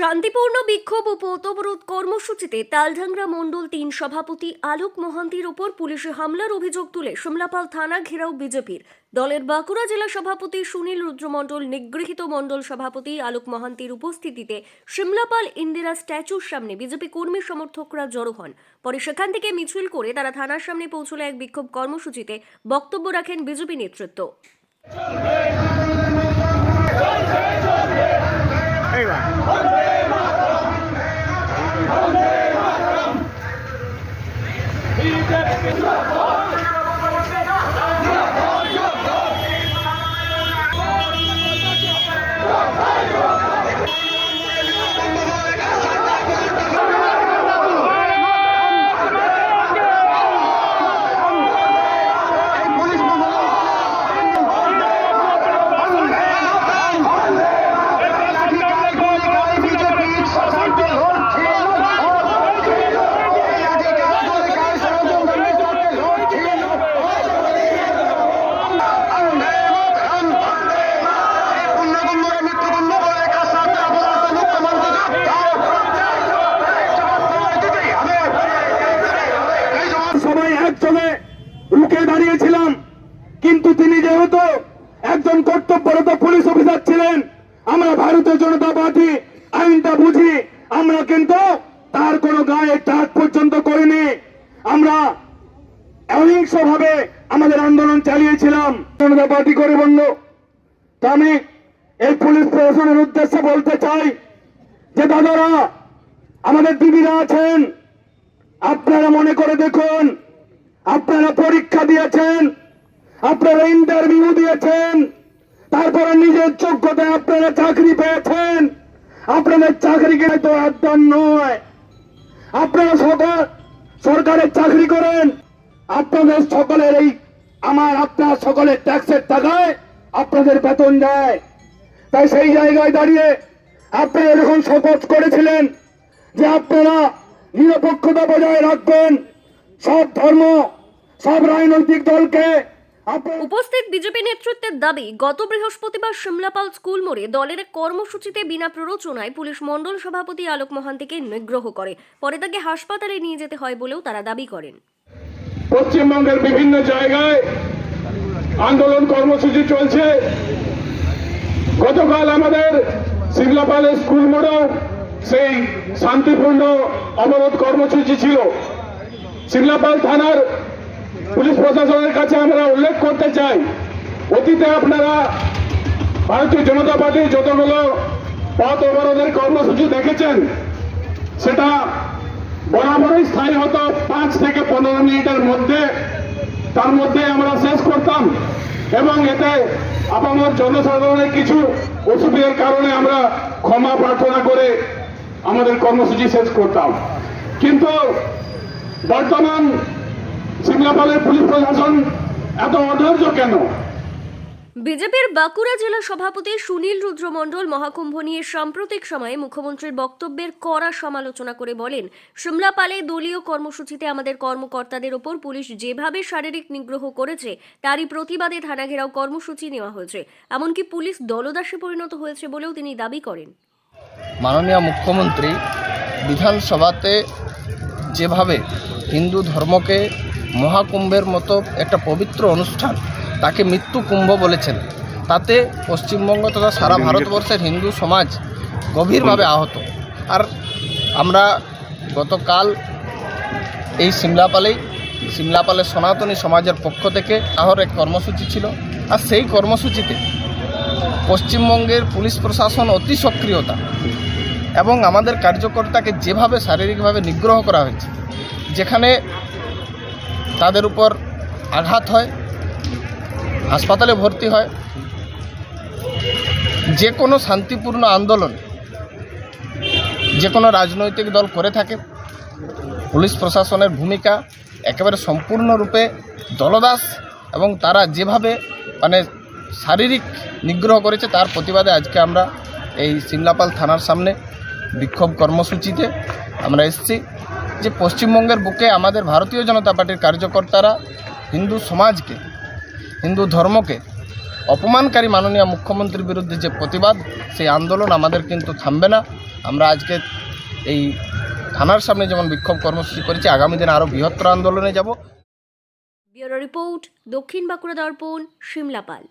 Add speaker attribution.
Speaker 1: শান্তিপূর্ণ বিক্ষোভ ও পথবরোধ কর্মসূচিতে তালঢাংরা মণ্ডল তিন সভাপতি আলোক মহান্তির ওপর পুলিশে হামলার অভিযোগ তুলে সিমলাপাল থানা ঘেরাও বিজেপির। দলের বাঁকুড়া জেলা সভাপতি সুনীল রুদ্রমণ্ডল নিগৃহীত মণ্ডল সভাপতি আলোক মহান্তির উপস্থিতিতে সিমলাপাল ইন্দিরা স্ট্যাচুর সামনে বিজেপি কর্মী সমর্থকরা জড়ো হন। পরে সেখান থেকে মিছিল করে তারা থানার সামনে পৌঁছলে এক বিক্ষোভ কর্মসূচিতে বক্তব্য রাখেন বিজেপি নেতৃত্ব।
Speaker 2: একযোগে রুখে দাঁড়িয়েছিলাম। কিন্তু তিনি যেহেতু একজন কর্তব্যরত পুলিশ অফিসার ছিলেন, আমরা ভারতীয় জনতা পার্টি আইনটা বুঝি, আমরা কিন্তু তার কোনো গায়ে টাচ পর্যন্ত করিনি। আমরা অহিংস ভাবে আমাদের আন্দোলন চালিয়েছিলাম। জনতা পার্টি করে বলল তো আমি এই পুলিশ প্রশাসনের উদ্দেশ্যে বলতে চাই যে, দাদারা, আমাদের দিদিরা আছেন। আপনারা মনে করে দেখুন আপনারা পরীক্ষা দিয়েছেন, আপনারা ইন্টারভিউ দিয়েছেন, তারপরে নিজের যোগ্যতায় আপনারা চাকরি পেয়েছেন। আপনাদের চাকরিকে তো একদম নয়। আপনারা সকল সরকারের চাকরি করেন। আপনাদের সকলের এই আমার, আপনার সকলের ট্যাক্সের টাকায় আপনাদের বেতন দেয়। তাই সেই জায়গায় দাঁড়িয়ে আপনারা যখন শপথ করেছিলেন যে আপনারা নিরপেক্ষতা বজায় রাখবেন। সব ধর্ম সব রাজনৈতিক দলকে
Speaker 1: উপস্থিত বিজেপি নেতৃত্বের দাবি গত বৃহস্পতিবার সিমলাপাল স্কুল মোড়ে দলের কর্মসূচিতে বিনা প্ররোচনায় পুলিশ মণ্ডল সভাপতি আলোক মহান্তিকে নিগ্রহ করে। পরে তাকে হাসপাতালে নিয়ে যেতে হয় বলেও তারা দাবি করেন।
Speaker 2: পশ্চিমবঙ্গের বিভিন্ন জায়গায় আন্দোলন কর্মসূচি চলছে। গতকাল আমাদের সিমলাপালের স্কুল মোড়েও সেই শান্তিপূর্ণ অবরোধ কর্মসূচি ছিল। সিমলাপাল থানার পুলিশ প্রশাসনের কাছে আমরা উল্লেখ করতে চাই। অতীতে আপনারা ভারতীয় জনতা পার্টির যতগুলো পথ অবরোধের কর্মসূচি দেখেছেন, সেটা বরাবরই স্থায়ী হতো পাঁচ থেকে পনেরো মিনিটের মধ্যে। তার মধ্যে আমরা শেষ করতাম এবং এতে আপামর জনসাধারণের কিছু অসুবিধার কারণে আমরা ক্ষমা প্রার্থনা করে আমাদের কর্মসূচি শেষ করতাম। কিন্তু বর্তমান সিমলাপালের পুলিশ প্রশাসন এত অধৈর্য কেন?
Speaker 1: বিজেপির বাঁকুড়া জেলা সভাপতি সুনীল রুদ্রমণ্ডল মহাকুম্ভ নিয়ে সাম্প্রতিক সময়ে মুখ্যমন্ত্রীর বক্তব্যের কড়া সমালোচনা করে বলেন সিমলাপালে দলীয় কর্মসূচিতে আমাদের কর্মকর্তাদের ওপর পুলিশ যেভাবে শারীরিক নিগ্রহ করেছে তারই প্রতিবাদে থানা ঘেরাও কর্মসূচি নেওয়া হয়েছে। এমনকি পুলিশ দলদাসে পরিণত হয়েছে বলেও তিনি দাবি করেন।
Speaker 3: মাননীয় মুখ্যমন্ত্রী বিধানসভাতে যেভাবে হিন্দু ধর্মকে মহাকুম্ভের মতো একটা পবিত্র অনুষ্ঠান তাকে মৃত্যু কুম্ভ বলেছেন তাতে পশ্চিমবঙ্গ তথা সারা ভারতবর্ষের হিন্দু সমাজ গভীরভাবে আহত। আর আমরা গতকাল এই সিমলাপালেই সিমলাপালের সনাতনী সমাজের পক্ষ থেকে আহর এক কর্মসূচি ছিল। আর সেই কর্মসূচিতে পশ্চিমবঙ্গের পুলিশ প্রশাসন অতি সক্রিয়তা এবং আমাদের কার্যকর্তাকে যেভাবে শারীরিকভাবে নিগ্রহ করা হয়েছে, যেখানে তাদের উপর আঘাত হয়, হাসপাতালে ভর্তি হয়, যে কোনো শান্তিপূর্ণ আন্দোলন যে কোনো রাজনৈতিক দল করে থাকে, পুলিশ প্রশাসনের ভূমিকা একেবারে সম্পূর্ণরূপে দলদাস এবং তারা যেভাবে মানে শারীরিক নিগ্রহ করেছে, তার প্রতিবাদে আজকে আমরা এই সিমলাপাল থানার সামনে বিক্ষোভ কর্মসূচিতে আমরা এসেছি যে পশ্চিমবঙ্গের বুকে আমাদের ভারতীয় জনতা পার্টির কার্যকর্তারা হিন্দু সমাজকে, হিন্দু ধর্মকে অপমানকারী মাননীয় মুখ্যমন্ত্রীর বিরুদ্ধে যে প্রতিবাদ, সেই আন্দোলন আমাদের কিন্তু থামবে না। আমরা আজকে এই থানার সামনে যেমন বিক্ষোভ কর্মসূচি করেছি, আগামী দিনে আরও বৃহত্তর আন্দোলনে যাব।
Speaker 1: রিপোর্ট দক্ষিণ বাঁকুড়া দর্পণ সিমলাপাল